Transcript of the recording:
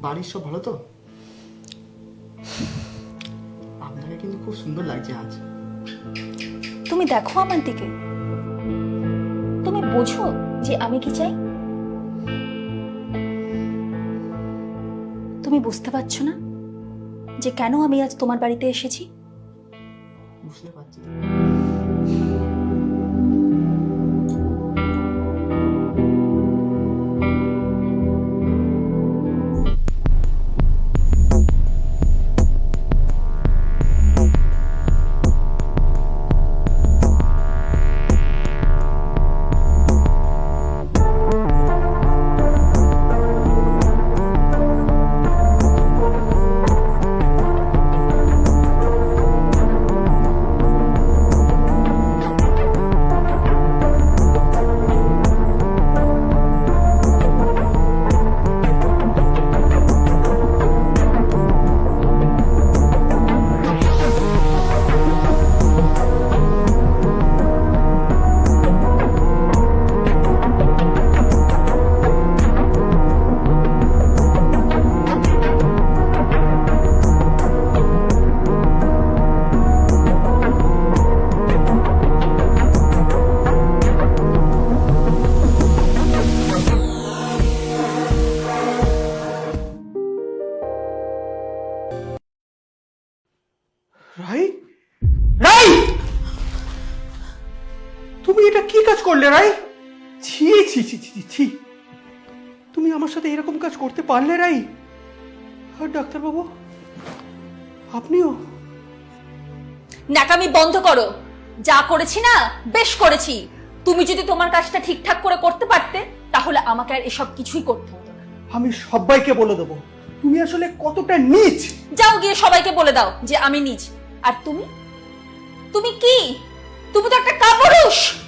বাড়ির সব ভালো তো? আপনাকে কিন্তু খুব সুন্দর লাগছে আজ। তুমি দেখো আমার দিকে। তুমি বোঝো যে আমি কি চাই? তুমি বুঝতে পারছ না যে কেন আমি আজ তোমার বাড়িতে এসেছি? বুঝতে পারছি। রাই? রাই! তুমি এটা কি কাজ করলে রাই? ছি ছি ছি ছি ছি, তুমি আমার সাথে এরকম কাজ করতে পারলে রাই? আর ডাক্তারবাবু আপনিও? নাকামি বন্ধ করো। যা করেছি না বেশ করেছি। তুমি যদি তোমার কাজটা ঠিকঠাক করে করতে পারতে তাহলে আমাকে আর এসব কিছুই করতে হতো না। আমি সবাইকে বলে দেবো। তুমি আসলে কতটা নিচ? যাও গিয়ে সবাইকে বলে দাও যে আমি নিজ আর তুমি? তুমি কি? তুমি তো একটা কাপুরুষ!